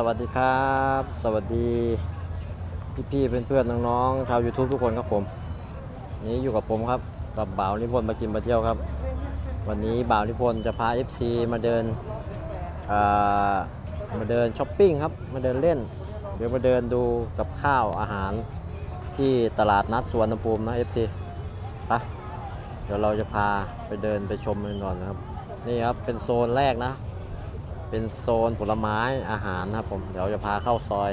สวัสดีครับ สวัสดีพี่ๆเพื่อนๆน้องๆชาว YouTube ทุกคนครับผม นี้อยู่กับผมครับกับบ่าวนิพนธ์มากินมาเที่ยวครับ วันนี้บ่าวนิพนธ์จะพา FC มาเดินมาเดินช้อปปิ้งครับมาเดินเล่น เดี๋ยวมาเดินดูกับข้าวอาหารที่ตลาดนัดสวนภูมินะ FC ไปเดี๋ยวเราจะพาไปเดินไปชมกันก่อนนะครับ นี่ครับเป็นโซนแรกนะ เป็นโซนผลไม้อาหารนะครับผมเดี๋ยวจะพาเข้าซอย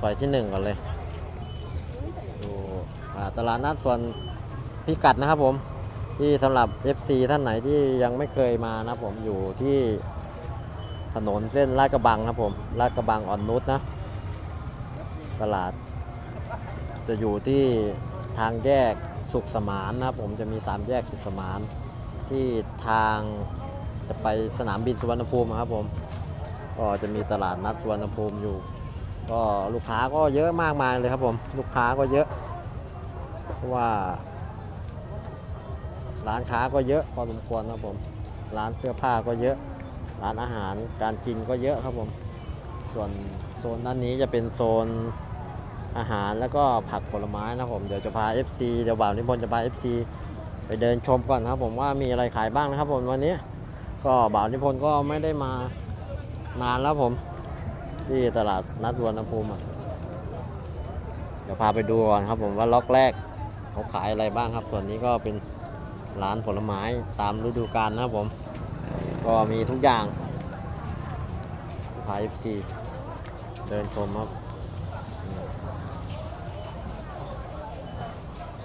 ซอยที่หนึ่งก่อนเลยดูตลาดนัดส่วนพิกัดนะครับผมที่สำหรับ FC ท่านไหนที่ยังไม่เคยมานะครับผมอยู่ที่ถนนเส้นลาดกระบังครับผมลาดกระบังอ่อนนุชนะ ตลาด จะอยู่ที่ทางแยกสุขสมานนะครับผมจะมีสามแยกสุขสมานที่ทาง จะไปสนามบินสุวรรณภูมิครับผม ก็จะมีตลาดนัดสุวรรณภูมิอยู่ ก็ลูกค้าก็เยอะมากมายเลยครับผม ลูกค้าก็เยอะ เพราะว่า ร้านค้าก็เยอะพอสมควรครับผม ร้านเสื้อผ้าก็เยอะ ร้านอาหารการกินก็เยอะครับผม ส่วนโซนด้านนี้จะเป็นโซนอาหารแล้วก็ผักผลไม้นะครับผมเดี๋ยวจะพา FC เดี๋ยวบ่าวนิพนธ์จะพา FC ไปเดินชมก่อนครับผมว่ามีอะไรขายบ้างนะครับผมวันนี้ ก็บ่าวนิพนธ์ก็ไม่ได้มานานแล้วผม ที่ตลาดนัดรวนภูมิเดี๋ยวพาไปดูก่อนครับผมว่าล็อกแรกเขาขายอะไรบ้างครับ ส่วนนี้ก็เป็นร้านผลไม้ตามฤดูกาลนะครับผม ก็มีทุกอย่างพา FC เดินชมครับ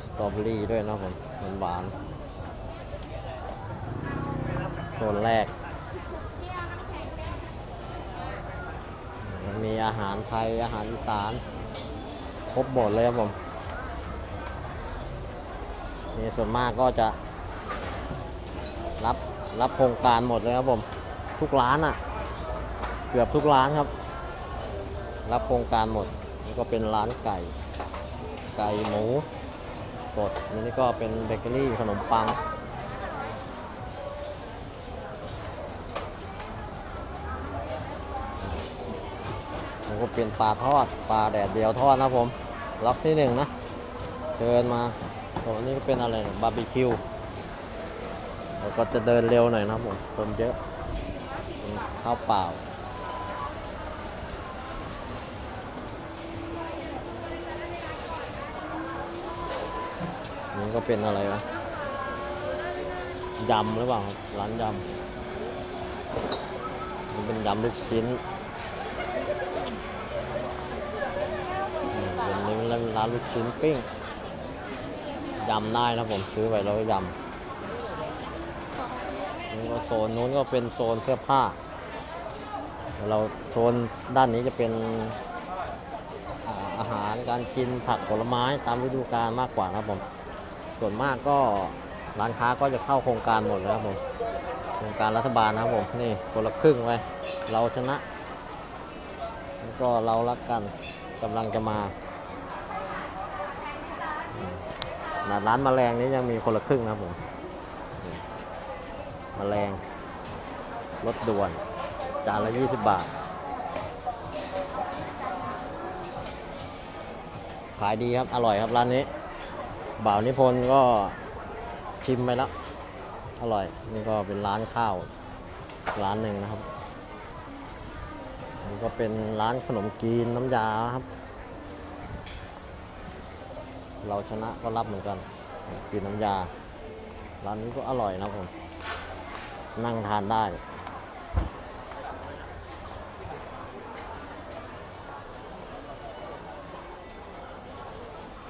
สตรอเบอรี่ด้วยนะผมหวานๆโซน แรก มีอาหารไทย อาหารอีสาน ครบหมดเลยครับผมนี่ส่วนมากก็จะ รับรับโครงการหมดเลยครับผม ทุกร้านอะ่ะ เกือบทุกร้านครับ รับโครงการหมดนี่ก็เป็นร้านไก่ ไก่หมูสดนี่ก็เป็นเบเกอรี่ขนมปัง แล้วก็เป็นปลาทอดปลาแดดเดียวทอดนะผมรับที่หนึ่งนะเชิญมาโอ้นี่ก็เป็นอะไรนะบาร์บีคิวแล้วก็จะเดินเร็วหน่อยนะครับผมคนเยอะข้าวเปล่านี่ก็เป็นอะไรวะยำหรือเปล่าร้านยำมันเป็นยำลูกชิ้น อืม วันนี้เป็นร้านลูกชิ้นปิ้งยำได้นะผมซื้อไปแล้วยำนี่ก็โซนนู้นก็เป็นโซนเสื้อผ้า เราโซนด้านนี้จะเป็นอาหารการกินผักผลไม้ตามฤดูกาลมากกว่านะครับผม ส่วนมากก็ร้านค้าก็จะเข้าโครงการหมดเลยครับผมโครงการรัฐบาลนะครับผมนี่คนละครึ่งไว้เราชนะแล้วก็เรารักกันกำลังจะมา ร้านแมลงนี้ยังมีคนละครึ่งนะผมนี่แมลงรถด่วน จานละ 20 บาท ขายดีครับ อร่อยครับร้านนี้ บ่าวนิพนธ์ก็ชิมไปแล้ว อร่อย นี่ก็เป็นร้านข้าว ร้านหนึ่งนะครับนี่ก็เป็นร้านขนมจีนน้ำยาครับ เราชนะก็รับเหมือนกันกินน้ำยา ร้านนี้ก็อร่อยนะผม นั่งทานได้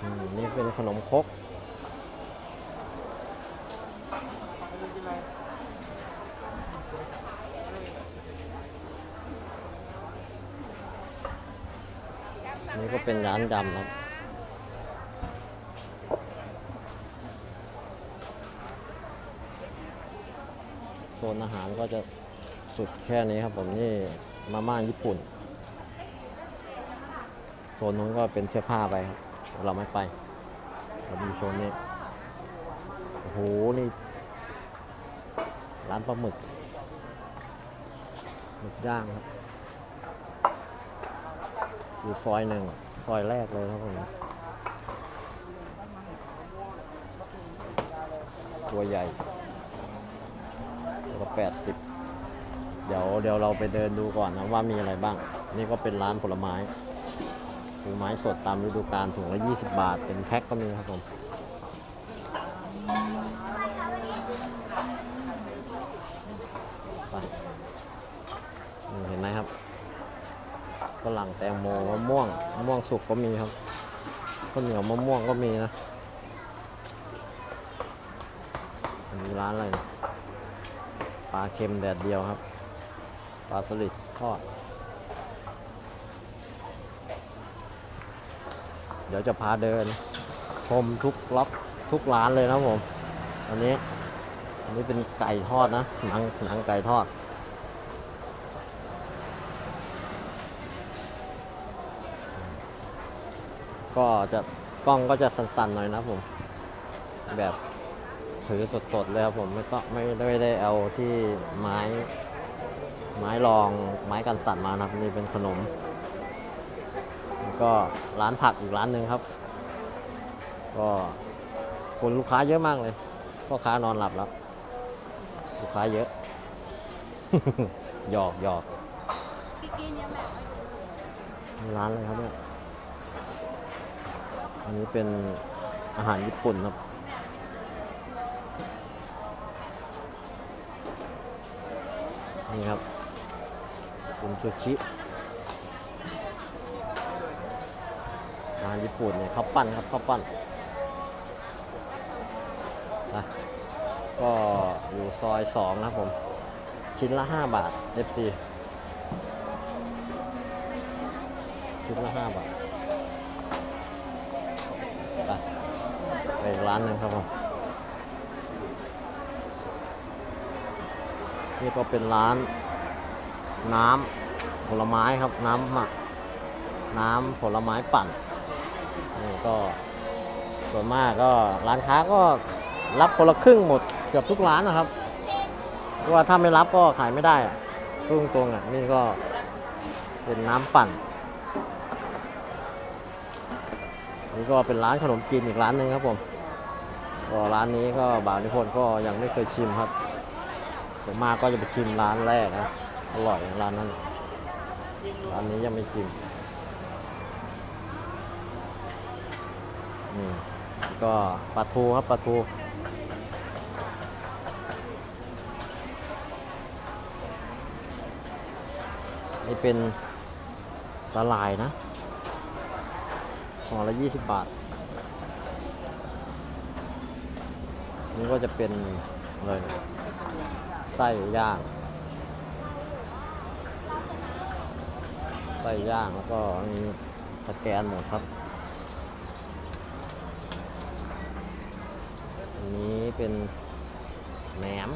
อืมนี่เป็นขนมครกนี่ก็เป็นร้านยำครับ ซนอาหารก็จะสุดแค่นี้ครับผมนี่มาม่าญี่ปุ่น โซนนู้นก็เป็นเสื้อผ้าไปครับเราไม่ไปเราดูโซนนี้โอ้โหนี่ ร้านปลาหมึกหมึกย่างครับอยู่ซอยหนึ่งซอยแรกเลยครับผมตัวใหญ่ ตัวละแปดสิบเดี๋ยวเดี๋ยวเราไปเดินดูก่อนนะว่ามีอะไรบ้าง นี่ก็เป็นร้านผลไม้ผลไม้สดตามฤดูกาลถุงละ 20 บาท เป็นแพ็คก็มีครับผมเห็นไหมครับฝรั่งแตงโมมะม่วงมะม่วงสุกก็มีครับข้าวเหนียวมะม่วงก็มีนะอันนี้ร้านอะไรนะ ปลาเค็มแดดเดียวครับ ปลาสลิดทอด เดี๋ยวจะพาเดิน ชมทุกล็อกทุกร้านเลยนะผม อันนี้ อันนี้เป็นไก่ทอดนะ หนังหนังไก่ทอดก็จะกล้องก็จะสั่นๆหน่อยนะผม แบบ ถือสดๆเลยครับผมไม่ต้องไม่ได้ไม่ได้เอาที่ไม้ไม้รองไม้กันสั่นมานะครับนี่เป็นขนม แล้วก็ร้านผักอีกร้านหนึ่งครับ ก็คนลูกค้าเยอะมากเลยพ่อค้านอนหลับแล้ว ลูกค้าเยอะ หยอกหยอกร้านอะไรครับเนี่ยอันนี้เป็นอาหารญี่ปุ่นครับ นี่ครับเป็นซูชิอาหารญี่ปุ่นเนี่ยข้าวปั้นครับข้าวปั้นนะก็อยู่ซอยสองนะครับผม ชิ้นละ5บาท FC ชิ้นละ5บาท ไปไปร้านหนึ่งครับผม นี่ก็เป็นร้านน้ำผลไม้ครับน้ำหมัก น้ำผลไม้ปั่นนี่ก็ส่วนมากก็ร้านค้าก็รับคนละครึ่งหมดเกือบทุกร้านนะครับเพราะว่าถ้าไม่รับก็ขายไม่ได้อะพุ่งตรงอะนี่ก็เป็นน้ำปั่นนี่ก็เป็นร้านขนมจีนอีกร้านหนึ่งครับผมก็ร้านนี้ก็บ่าวนิพนธ์ก็ยังไม่เคยชิมครับ ผมมาก็จะไปชิมร้านแรกนะอร่อยร้านนั้นร้านนี้ยังไม่ชิมนี่ก็ปลาทูครับปลาทูนี่เป็นสลายนะห่อละยี่สิบบาท นี่ก็จะเป็นเลย ไส้ย่างไส้ย่างแล้วก็มีสแกนหมดครับอันนี้เป็นแหนม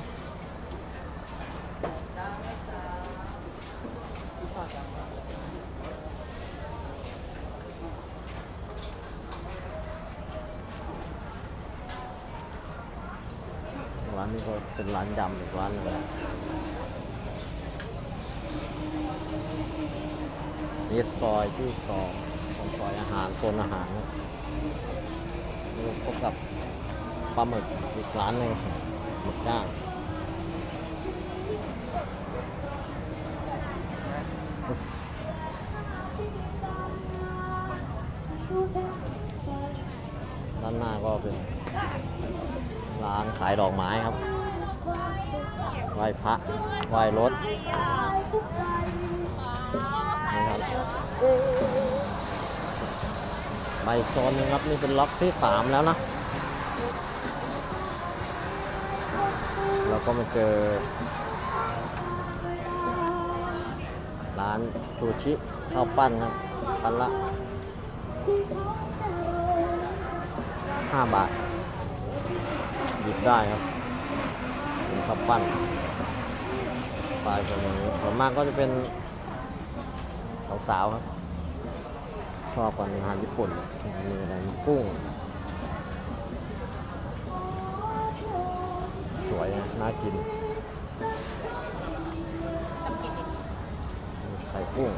ร้านนี้ก็เป็นร้านยำอีกร้านนึงนี่ซอยที่สองของซอยอาหารโซนอาหารนะนี่พบกับปลาหมึกอีกร้านหนึ่งหมึกย่างานขายดอกไม้ครับ ไหว้พระ ไหว้รถนี่ครับไปโซนนึงครับนี่เป็นล็อกที่สามแล้วนะเราก็มาเจอ ร้านซูชิข้าวปั้นครับปั้นละ 5 บาท หยิบได้ครับเป็นข้าวปั้นปลายเป็นอย่างนี้ส่วนมากก็จะเป็นสาวๆครับ ชอบกันอาหารญี่ปุ่นมีอะไรมีกุ้ง สวยนะน่ากินมีไข่กุ้ง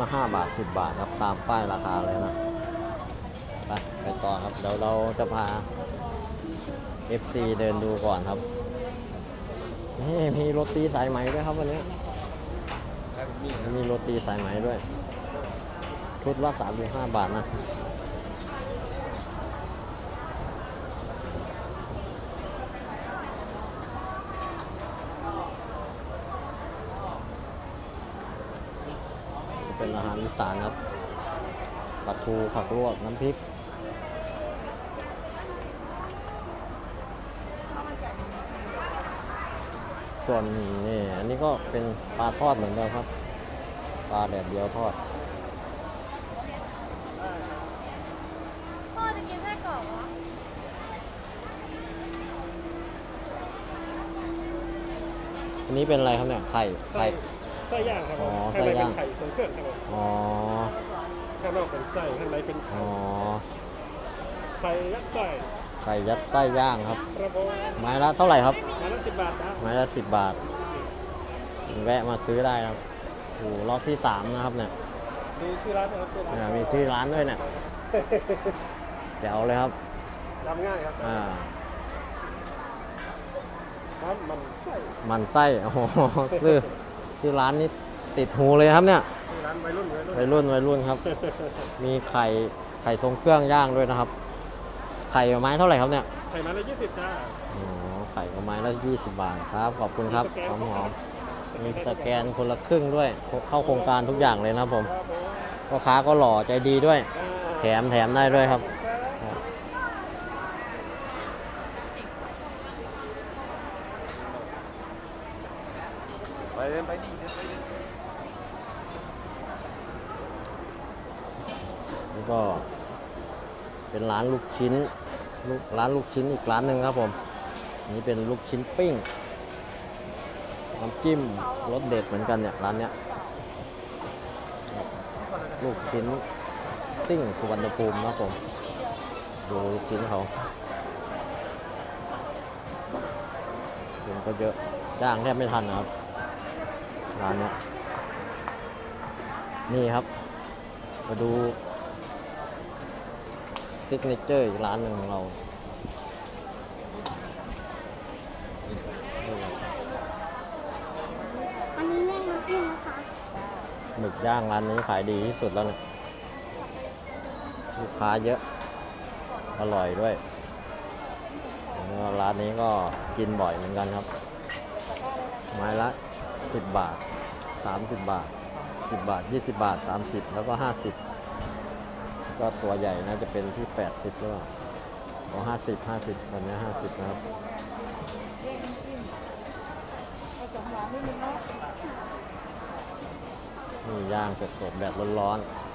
ละ5บาท10บาทครับตามป้ายราคาเลยนะไปไปต่อครับเดี๋ยวเราจะพา FC เดินดูก่อนครับนี่มีโรตีสายไหมด้วยครับวันนี้มีโรตีสายไหมด้วย ชุดละ35บาทนะ เป็นอาหารอีสานครับปลาทูผักลวกน้ำพริกส่วนนี่อันนี้ก็เป็นปลาทอดเหมือนเดิมครับ ปลาแดดเดียวทอดพ่อจะกินไส้กรอกเหรออันนี้เป็นอะไรครับเนี่ยไข่ไข่ ไส้ย่างครับผอ๋อมข้างในไส้เป็ย่าง นไข่ทรงเครื่องครับผมอ๋อ ข้างนอกเป็นไส้ข้างในเป็นอ๋อ ไข่ยัดไส้ไข่ยัดไส้ย่างครับ ครับผมไม้ละเท่าไหร่ครับ มาละสิบบาทนะไม้ละสิบบาท แวะมาซื้อได้ครับโอ้โหรอบที่สามนะครับเนี่ยดูชื่อร้านนะครับชื่อร้านเนี่ยมีชื่อร้านด้วยเนี่ยเดี๋ยวเลยครับ จำง่ายครับอ่า ร้านมันไส้มันไส้ โอ้โหชื่อ ชื่อร้านนี้ติดหูเลยครับเนี่ยชื่อร้านวัยรุ่นวัยรุ่นวัยรุ่นวัยรุ่นครับ มีไข่ไข่ทรงเครื่องย่างด้วยนะครับ ไข่ไม้เท่าไหร่ครับเนี่ยไข่มาละยี่สิบจ้าอ๋อไข่กับไม้ละ20บาทครับ ขอบคุณครับหอมหอมๆมีสแกนคนละครึ่งด้วย เข้าโครงการทุกอย่างเลยนะครับผมครับผมพ่อค้าก็หล่อใจดีด้วยอ่าแถมแถมได้ด้วยครับ ไปเดินไปดิเดินไปดิ แล้วก็เป็นร้านลูกชิ้นลูกร้านลูกชิ้นอีกร้านหนึ่งครับผม นี่เป็นลูกชิ้นปิ้งน้ำจิ้มรสเด็ดเหมือนกันเนี่ยร้านเนี้ยลูกชิ้นซิ่งสุวรรณภูมินะครับผม ดูลูกชิ้นเขาคนก็เยอะย่างแทบไม่ทันนะครับร้านเนี้ยนี่ครับ มาดู ซิกเนเจอร์อีกร้านหนึ่งของเราอันนี้แม่น้ำจิ้มนะคะหมึกย่างร้านนี้ขายดีที่สุดแล้วเนี่ยลูกค้าเยอะ อร่อยด้วยแล้วร้านนี้ก็กินบ่อยเหมือนกันครับ ไม้ละ 10 บาท 30 บาท 10 บาท 20 บาท 30 แล้วก็ 50 ก็ตัวใหญ่น่าจะเป็นที่ 80หรือเปล่าอ๋อห้าสิบบนี้50นะครับนี่ย่างสดๆแบบร้อนๆ